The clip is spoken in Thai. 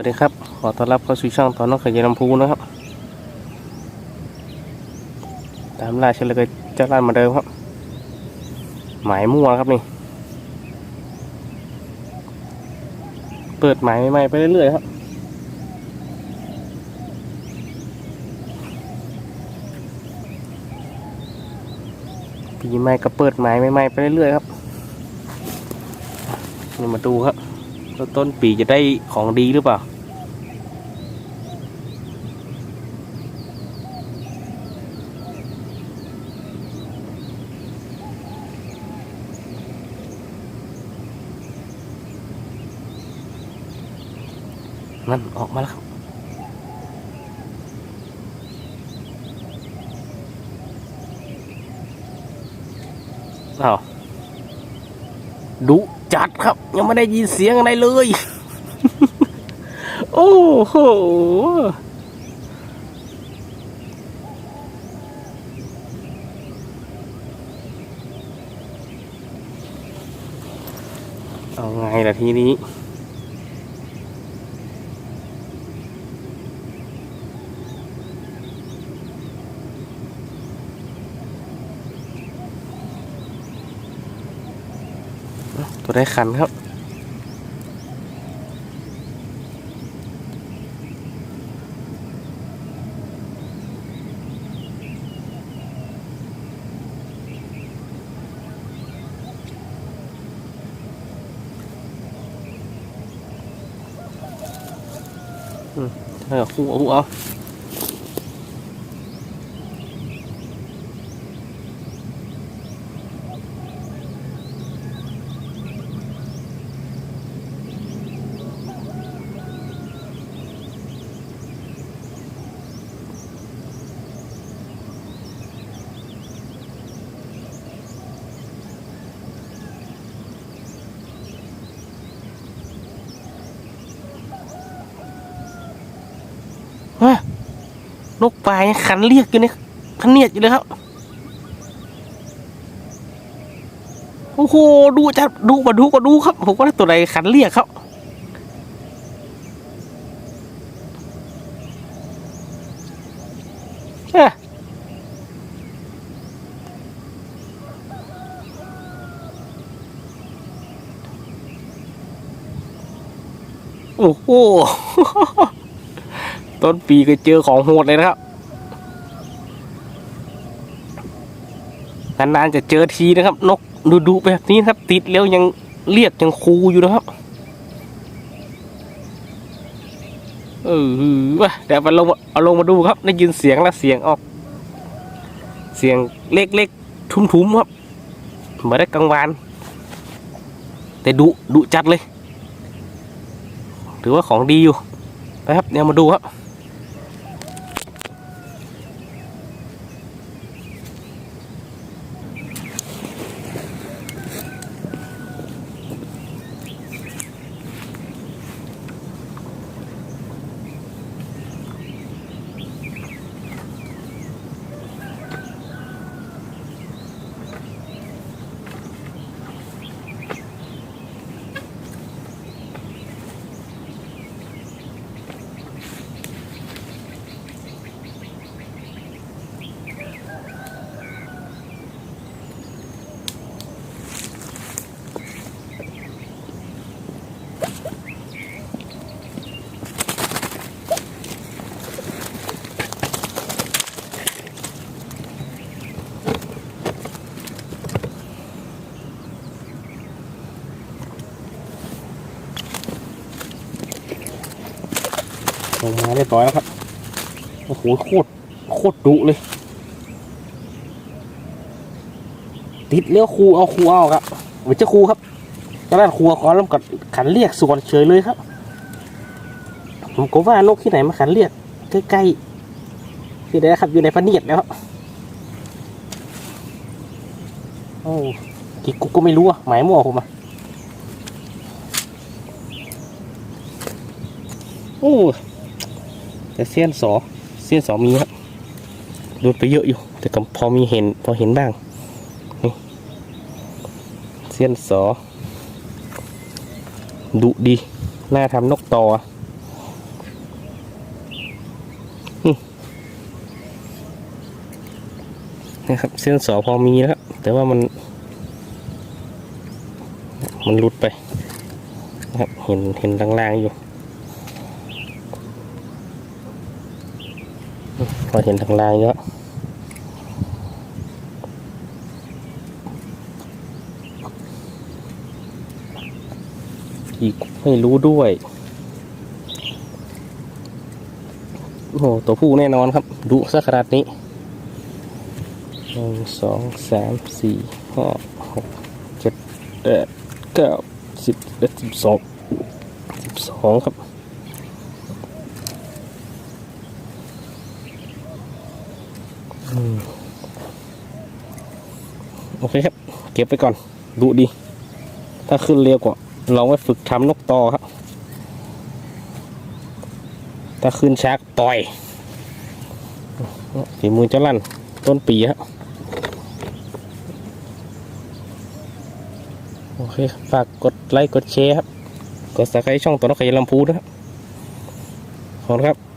สวัสดีครับ ขอต้อนรับเข้าสู่ช่องตอนน้องขยายลำพูนะครับ ตามล่าเชลยเจ้าล้านเหมาเดิมครับ หมายมั่วครับนี่ เปิดหมายใหม่ๆไปเรื่อยๆครับ ปีใหม่ก็เปิดหมายใหม่ๆไปเรื่อยๆครับ นี่มาดูครับ ว่าต้นปีจะได้ของดีหรือเปล่า นั่น ออกมาแล้วครับอ้าวดุ จัดครับ ยังไม่ได้ยินเสียงอะไรเลย โอ้โหเอาไงล่ะทีนี้ ตัวได้คันครับอืมเออคู่เอาคู่เอาเฮ้ย นกปลายังขันเรียกอยู่เนี่ยขันเนียดอยู่เลยครับ โอ้โห ดูจะดูมาดูก็ดูครับ ผมว่าตัวใดขันเรียกครับเอ้ยโอ้โห ต้นปีก็เจอของโหดเลยนะครับนานๆจะเจอทีนะครับ นกดุๆแบบนี้นครับติดแล้วยังเรียกยังคูอยู่นะครับเออว่ะเดี๋ยวไปลงมาเอาลงมาดูครับ ได้ยินเสียงแล้วเสียงออก เสียงเล็กๆทุ้มๆครับเหมือนได้กลางวาน แต่ดุดุจัดเลย ถือว่าของดีอยู่ไปครับเดี๋ยวมาดูครับ ลงมาเรียบร้อยแล้วครับ โอ้โหโคตรโคตรดุเลย ติดเลี้ยวครูเอาครูเอาครับเหมือนจะครูครับกระดานครูขอล้วกับขันเรียกส่วนเฉยเลยครับ ผมก็ว่านกที่ไหนมาขันเรียกใกล้ๆที่ไหนครับอยู่ในพะเนียดแล้วโอ้กี่กูก็ไม่รู้อะหมายมั่วผมอะโอ้ ต่เส้นสอเส้นสอมีครับหลุดไปเยอะอยู่ แต่ก็พอมีเห็นพอเห็นบ้างเส้นสอดุดีน่าทำนกต่อนะครับเส้นสอพอมีแล้วแต่ว่ามัน มันรุดไปนะครับเห็นเห็นล่างๆอยู่ พอเห็นทางลางเยอะอีกไม่รู้ด้วย โอ้โห ตัวผู้แน่นอนครับ ดุสักขนาดนี้หนึ่งสองสามสี่ห้าหกเจ็ดแปดเก้าสิบเอ็ดสิบสองสิบสองครับ โอเคครับ เก็บไปก่อน ดูดี ถ้าขึ้นเร็วกว่าลองไว้ฝึกทำนกต่อครับ ถ้าขึ้นช้าก็ปล่อยฝีมือเจ้าลั่น ต้นปีฮะโอเค ฝากกดไลค์ กดแชร์ครับ กดสับสไครต์ช่องตัวนกขยายลำพูด้วยครับ ขอบคุณครับ